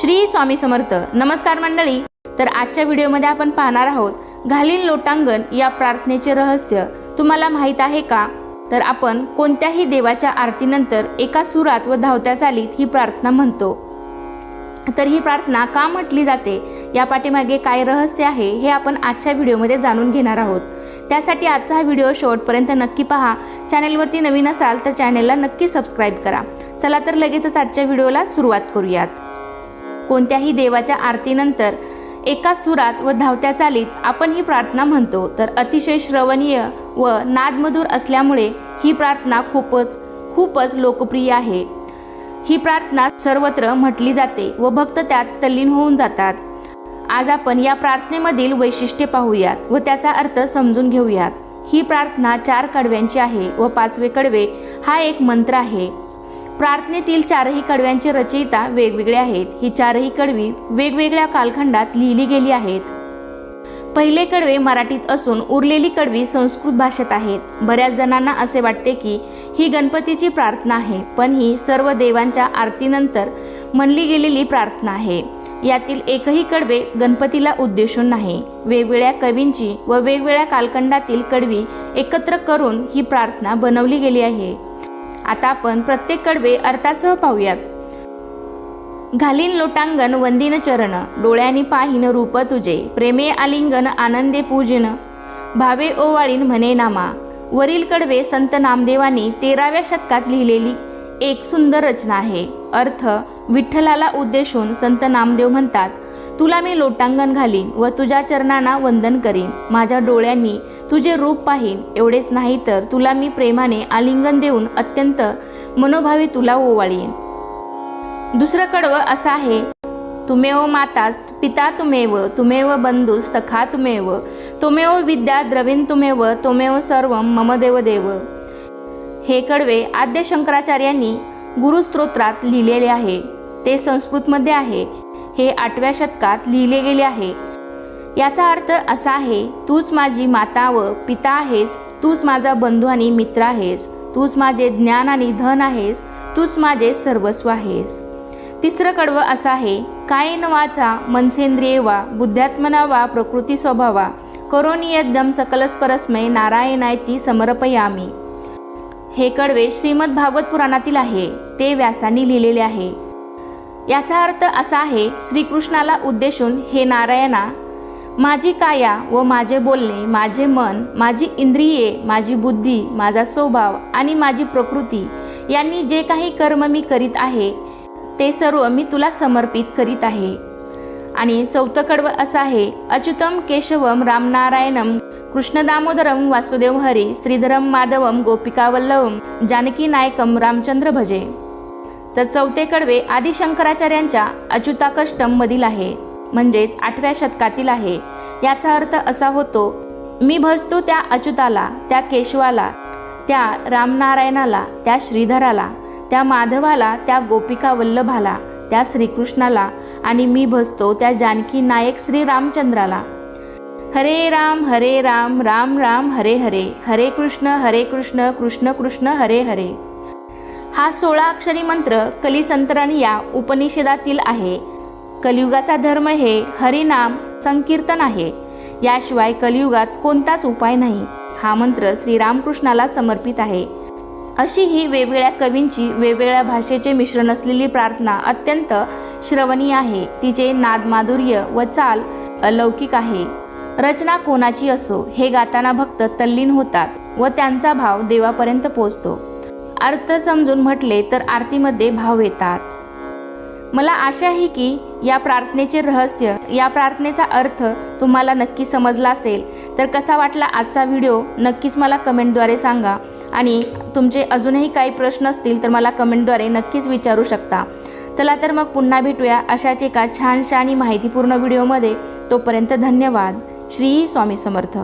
श्री स्वामी समर्थ. नमस्कार मंडळी. तर आजच्या व्हिडिओमध्ये आपण पाहणार आहोत घालीन लोटांगण या प्रार्थनेचे रहस्य. तुम्हाला माहीत आहे का? तर आपण कोणत्याही देवाच्या आरतीनंतर एका सुरात व धावत्या चालीत ही प्रार्थना म्हणतो. तर ही प्रार्थना का म्हटली जाते? या पाठीमागे काय रहस्य आहे हे आपण आजच्या व्हिडिओमध्ये जाणून घेणार आहोत. त्यासाठी आजचा हा व्हिडिओ शेवटपर्यंत नक्की पहा. चॅनेलवरती नवीन असाल तर चॅनेलला नक्की सबस्क्राईब करा. चला तर लगेचच आजच्या व्हिडिओला सुरुवात करूयात. कोणत्याही देवाच्या आरतीनंतर एका सुरात व धावत्या चालीत आपण ही प्रार्थना म्हणतो तर अतिशय श्रवणीय व नादमधूर असल्यामुळे ही प्रार्थना खूपच खूपच लोकप्रिय आहे. ही प्रार्थना सर्वत्र म्हटली जाते व भक्त त्यात तल्लीन होऊन जातात. आज आपण या प्रार्थनेमधील वैशिष्ट्ये पाहूयात व त्याचा अर्थ समजून घेऊयात. ही प्रार्थना चार कडव्यांची आहे व पाचवे कडवे हा एक मंत्र आहे. प्रार्थनेतील चारही कडव्यांचे रचयिता वेगवेगळे आहेत. ही चारही कडवी वेगवेगळ्या कालखंडात लिहिली गेली आहेत. पहिले कडवे मराठीत असून उरलेली कडवी संस्कृत भाषेत आहेत. बऱ्याच जणांना असे वाटते की ही गणपतीची प्रार्थना आहे पण ही सर्व देवांच्या आरतीनंतर म्हणली गेलेली प्रार्थना आहे. यातील एकही कडवे गणपतीला उद्देशून नाही. वेगवेगळ्या कवींची व वेगवेगळ्या कालखंडातील कडवी एकत्र करून ही प्रार्थना बनवली गेली आहे. आता आपण प्रत्येक कडवे अर्थासह पाहूयात. घालीन लोटांगण वंदिन चरण डोळ्यानी पाहिन रूप तुझे प्रेमे आलिंगन आनंदे पूजन. भावे ओवाळीन म्हणे नामा वरील कडवे संत नामदेवांनी तेराव्या शतकात लिहिलेली एक सुंदर रचना आहे. अर्थ विठ्ठलाला उद्देशून संत नामदेव म्हणतात तुला मी लोटांगण घालीन व तुझ्या चरणांना वंदन करीन. माझ्या डोळ्यांनी तुझे रूप पाहीन. एवढेच नाही तर तुला मी प्रेमाने आलिंगन देऊन अत्यंत मनोभावी तुला ओवाळीन. दुसरं कडवं असं आहे तुमेव मातास पिता तुमेव तुमेव बंधू सखा तुमेव तुमेव विद्या द्रविण तुमेव तुमेव सर्व मम देव देव. हे कडवे आद्य शंकराचार्यांनी गुरुस्तोत्रात लिहिलेले आहे. ते संस्कृतमध्ये आहे. हे आठव्या शतकात लिहिले गेले आहे. याचा अर्थ असा आहे तूच माझी माता व पिता आहेस तूच माझा बंधू आणि मित्र आहेस तूच माझे ज्ञान आणि धन आहेस तूच माझे सर्वस्व आहेस. तिसरं कडवं असं आहे कायन वाचा मनसेंद्रिये वा बुद्ध्यात्मना वा प्रकृती स्वभावा करोनियद्यम सकलस्परस्मय नारायणाय ती समर्पयामी. हे कडवे श्रीमद भागवत पुराणातील आहे. ते व्यासांनी लिहिलेले आहे. याचा अर्थ असा आहे श्रीकृष्णाला उद्देशून हे नारायणा माझी काया व माझे बोलणे माझे मन माझी इंद्रिये माझी बुद्धी माझा स्वभाव आणि माझी प्रकृती यांनी जे काही कर्म मी करीत आहे ते सर्व मी तुला समर्पित करीत आहे. आणि चौथं कडवं असं आहे अच्युतम केशवम रामनारायणम कृष्ण दामोदरम वासुदेव हरी श्रीधरम माधवम गोपिकावल्लभम जानकी नायकम रामचंद्र भजे. तर चौथे कडवे आदिशंकराचार्यांच्या शंकराचार्यांच्या अच्युताकष्टम आहे म्हणजेच आठव्या शतकातील आहे. याचा अर्थ असा होतो मी भजतो त्या अच्युताला त्या केशवाला त्या रामनारायणाला त्या श्रीधराला त्या माधवाला त्या गोपिका वल्लभाला त्या श्रीकृष्णाला आणि मी भजतो त्या जानकी नायक श्री रामचंद्राला. हरे राम हरे राम राम राम हरे हरे हरे कृष्ण हरे कृष्ण कृष्ण कृष्ण हरे हरे. हा सोळा अक्षरी मंत्र कलिसंतरण या उपनिषदातील आहे. कलियुगाचा धर्म हे हरिनाम संकीर्तन आहे. याशिवाय कलियुगात कोणताच उपाय नाही. हा मंत्र श्रीरामकृष्णाला समर्पित आहे. अशी ही वेगवेगळ्या कवींची वेगवेगळ्या भाषेचे मिश्रण असलेली प्रार्थना अत्यंत श्रवणीय आहे. तिचे नादमाधुर्य व चाल अलौकिक आहे. रचना कोणाची असो हे गाताना भक्त तल्लीन होतात व त्यांचा भाव देवापर्यंत पोचतो. अर्थ समजून म्हटले तर आरतीमध्ये भाव येतात. मला आशा आहे की या प्रार्थनेचे रहस्य या प्रार्थनेचा अर्थ तुम्हाला नक्की समजला असेल. तर कसा वाटला आजचा व्हिडिओ? नक्कीच मला कमेंटद्वारे सांगा. आणि तुमचे अजूनही काही प्रश्न असतील तर मला कमेंटद्वारे नक्कीच विचारू शकता. चला तर मग पुन्हा भेटूया अशाच एका छानशा आणि माहितीपूर्ण व्हिडिओमध्ये. तोपर्यंत धन्यवाद. श्री स्वामी समर्थ.